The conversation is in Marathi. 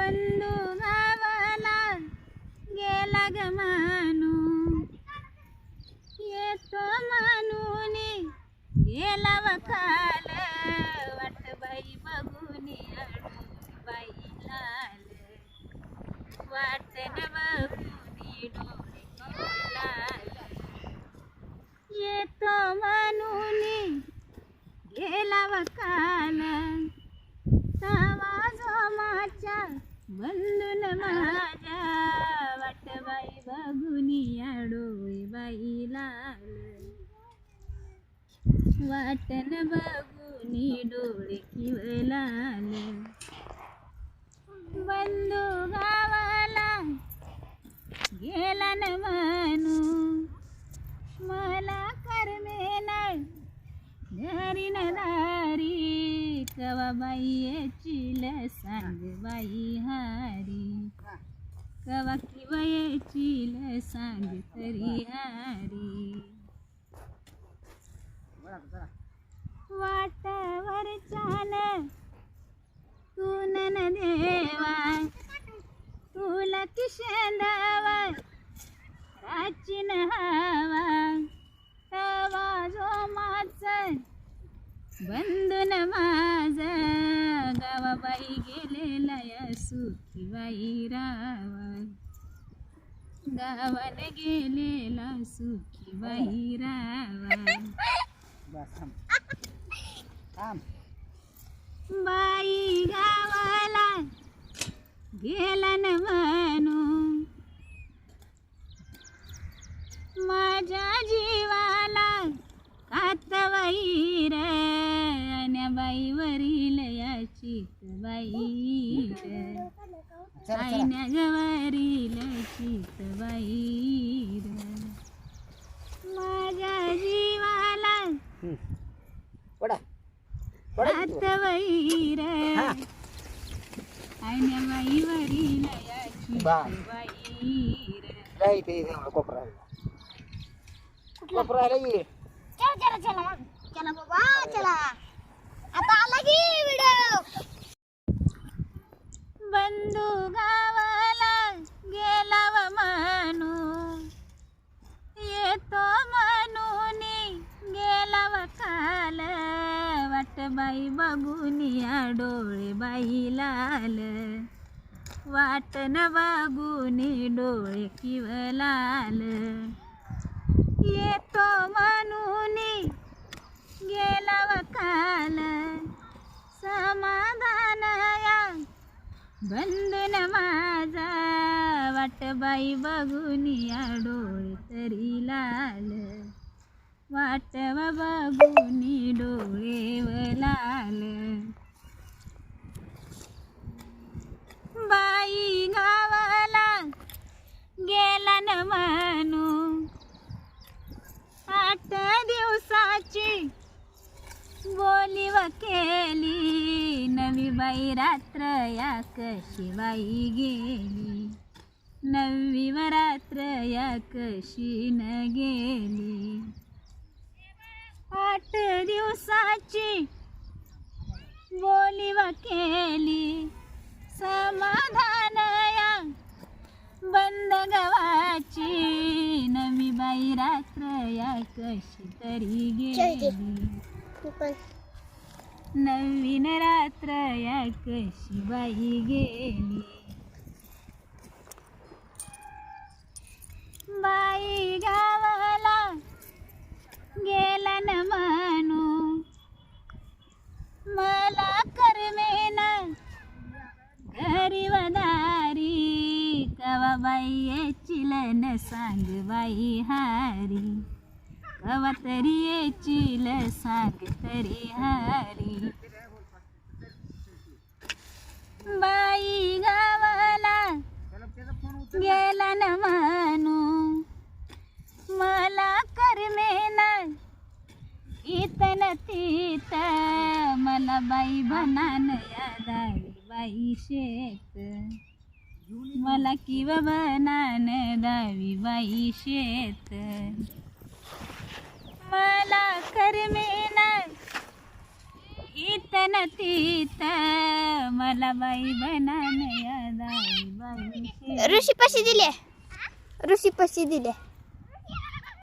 बंधू गावाला गेला ग मानू येतो मानून गेला वकाल वाट बाई बघून अडू बाई लाल वाट न बघून डोळे वाटन बघुनी डोळे किवलाल बंधू गावाला गेला न मानू. मला करमेना घरी न दारी. कवा बाईची येचील सांग बाई हारी. कवा किवा येचील सांग तरी हारी. चाल तू नन देवा तुला किशंदावा राचीन हवा तवा जो माझ बंधून माझ गावाबाई गेलेला सुखी बाई रावा गावान गेलेला सुखी बाई रावा थांब. बाई गावाला गेला न म्हणू माझ्या जीवाला कातवाई र बाई वरील याची बाई. आईन्या गवारील चित बाई. की तू. कातवाई र. हा. आईन्या बाई वरील याची या. कोपरा चला चला चला. चला बाबा चला. आता आला की व्हिडिओ. बंधू गावाला गेला व मानू येतो म्हणून गेला व काल. वाट बाई बघून या डोळे बाई लाल. वाट न डोळे किव लाल. येतो म्हणून गेला वकाल काल. समाधान या बंधन माझा. वाट बाई बघून या डोळे तरी लाल. वाटवा बघून डोळे व गेला न मानू. आठ दिवसाची बोली व केली नवी बाई रात्र या कशी बाई गेली. नवी व रात्र या कशी न गेली. आठ दिवसाची बोली व केली समाधान बंद गवाची नवी बाई रात्र या कशी तरी गेली. नवीन रात्र या कशी बाई गेली. बाई गावाला गेली न म्हणू मला करमेना घरी वदारी कवा चिलन सांग बाई हारी. कवा तरी येचील सांग तरी हारी. बाई गावाला गेला न मानू. मला करमेना इतन तीत मला बाई बनान यादावी बाई शेत. मला किव बनान दावी बाई शेत. मला करमेना इतन तीत मला बाई बनान याद बाई ऋषी पशी दिले ऋषी पशी दिले